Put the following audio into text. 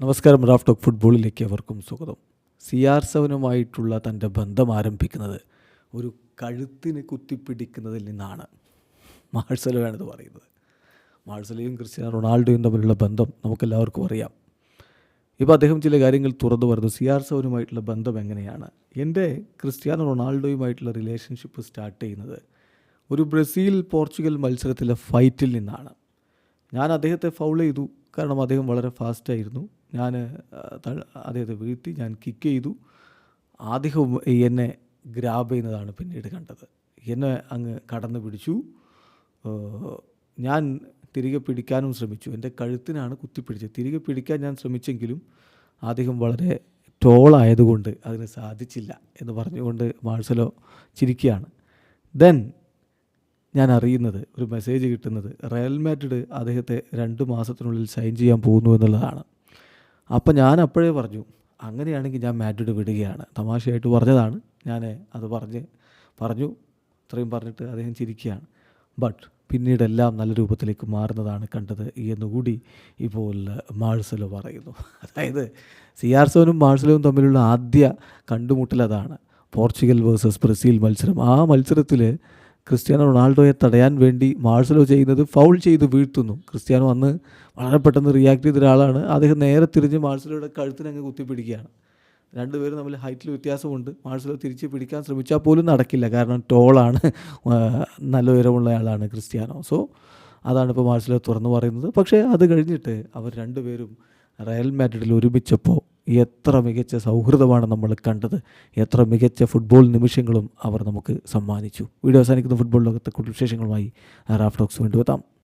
നമസ്കാരം Raf talk ഫുട്ബോളിലേക്ക് അവർക്കും സ്വാഗതം. സി ആർ സെവനുമായിട്ടുള്ള തന്റെ ബന്ധം ആരംഭിക്കുന്നത് ഒരു കഴുത്തിന് കുത്തിപ്പിടിക്കുന്നതിൽ നിന്നാണ്. മാഴ്സലോയാണിത് പറയുന്നത്. മാഴ്സലോയും ക്രിസ്ത്യാനോ റൊണാൾഡോയും തമ്മിലുള്ള ബന്ധം നമുക്കെല്ലാവർക്കും അറിയാം. ഇപ്പോൾ അദ്ദേഹം ചില കാര്യങ്ങൾ തുറന്നു പറഞ്ഞു സി ആർ സെവനുമായിട്ടുള്ള ബന്ധം എങ്ങനെയാണ്? എന്റെ ക്രിസ്ത്യാനോ റൊണാൾഡോയുമായിട്ടുള്ള റിലേഷൻഷിപ്പ് സ്റ്റാർട്ട് ചെയ്യുന്നത് ഒരു ബ്രസീൽ പോർച്ചുഗൽ മത്സരത്തിലെ ഫൈറ്റിൽ നിന്നാണ്. ഞാൻ അദ്ദേഹത്തെ ഫൗൾ ചെയ്തു. കാരണം അദ്ദേഹം വളരെ ഫാസ്റ്റായിരുന്നു ഞാൻ അതായത് വീഴ്ത്തി ഞാൻ കിക്ക് ചെയ്തു. ആദ്യം എന്നെ ഗ്രാബ് ചെയ്യുന്നതാണ് പിന്നീട് കണ്ടത്. എന്നെ അങ്ങ് കടന്നു പിടിച്ചു. ഞാൻ തിരികെ പിടിക്കാനും ശ്രമിച്ചു. എന്റെ കഴുത്തിനാണ് കുത്തിപ്പിടിച്ചത് തിരികെ പിടിക്കാൻ ഞാൻ ശ്രമിച്ചെങ്കിലും അദ്ദേഹം വളരെ ടോളായതുകൊണ്ട് അതിന് സാധിച്ചില്ല എന്ന് പറഞ്ഞുകൊണ്ട് മാഴ്സലോ ചിരിക്കുകയാണ്. ദെൻ ഞാൻ അറിയുന്നത് ഒരു മെസ്സേജ് കിട്ടുന്നത് റയൽ മാഡ്രിഡ് അദ്ദേഹത്തെ രണ്ട് മാസത്തിനുള്ളിൽ സൈൻ ചെയ്യാൻ പോകുന്നു എന്നുള്ളതാണ്. അപ്പം ഞാൻ അപ്പോഴേ പറഞ്ഞു അങ്ങനെയാണെങ്കിൽ ഞാൻ മാറ്റിട്ട് വിടുകയാണ്. തമാശയായിട്ട് പറഞ്ഞതാണ്. ഞാൻ അത് പറഞ്ഞ് പറഞ്ഞു ഇത്രയും പറഞ്ഞിട്ട് അദ്ദേഹം ചിരിക്കുകയാണ്. ബട്ട് പിന്നീടെല്ലാം നല്ല രൂപത്തിലേക്ക് മാറുന്നതാണ് കണ്ടത് എന്നുകൂടി ഇപ്പോൾ മാഴ്സലോ പറയുന്നു. അതായത് സി ആർ സോനും മാഴ്സലോവും തമ്മിലുള്ള ആദ്യ കണ്ടുമുട്ടൽ അതാണ്. പോർച്ചുഗൽ വേഴ്സസ് ബ്രസീൽ മത്സരം. ആ മത്സരത്തിൽ ക്രിസ്ത്യാനോ റൊണാൾഡോയെ തടയാൻ വേണ്ടി മാഴ്സലോ ചെയ്യുന്നത് ഫൗൾ ചെയ്ത് വീഴ്ത്തുന്നു. ക്രിസ്ത്യാനോ അന്ന് വളരെ പെട്ടെന്ന് റിയാക്ട് ചെയ്ത ഒരാളാണ്. അദ്ദേഹം നേരെ തിരിഞ്ഞ് മാഴ്സലോയുടെ കഴുത്തിനങ്ങ് കുത്തിപ്പിടിക്കുകയാണ്. രണ്ടുപേരും തമ്മിൽ ഹൈറ്റിൽ വ്യത്യാസമുണ്ട്. മാഴ്സലോ തിരിച്ച് പിടിക്കാൻ ശ്രമിച്ചാൽ പോലും നടക്കില്ല. കാരണം ടോളാണ് നല്ല ഉയരമുള്ള ആളാണ് ക്രിസ്ത്യാനോ. സോ അതാണ് ഇപ്പോൾ മാഴ്സലോ തുറന്നു പറയുന്നത്. പക്ഷേ അത് കഴിഞ്ഞിട്ട് അവർ രണ്ടുപേരും റയൽ മാഡ്രിഡിൽ ഒരുമിച്ചപ്പോൾ എത്ര മികച്ച സൗഹൃദമാണ് നമ്മൾ കണ്ടത്. എത്ര മികച്ച ഫുട്ബോൾ നിമിഷങ്ങളും അവർ നമുക്ക് സമ്മാനിച്ചു. വീഡിയോ അവസാനിക്കുന്ന. ഫുട്ബോൾ ലോകത്തെ കൂടുതൽ വിശേഷങ്ങളുമായി റാഫ് ടോക്സ് വീണ്ടും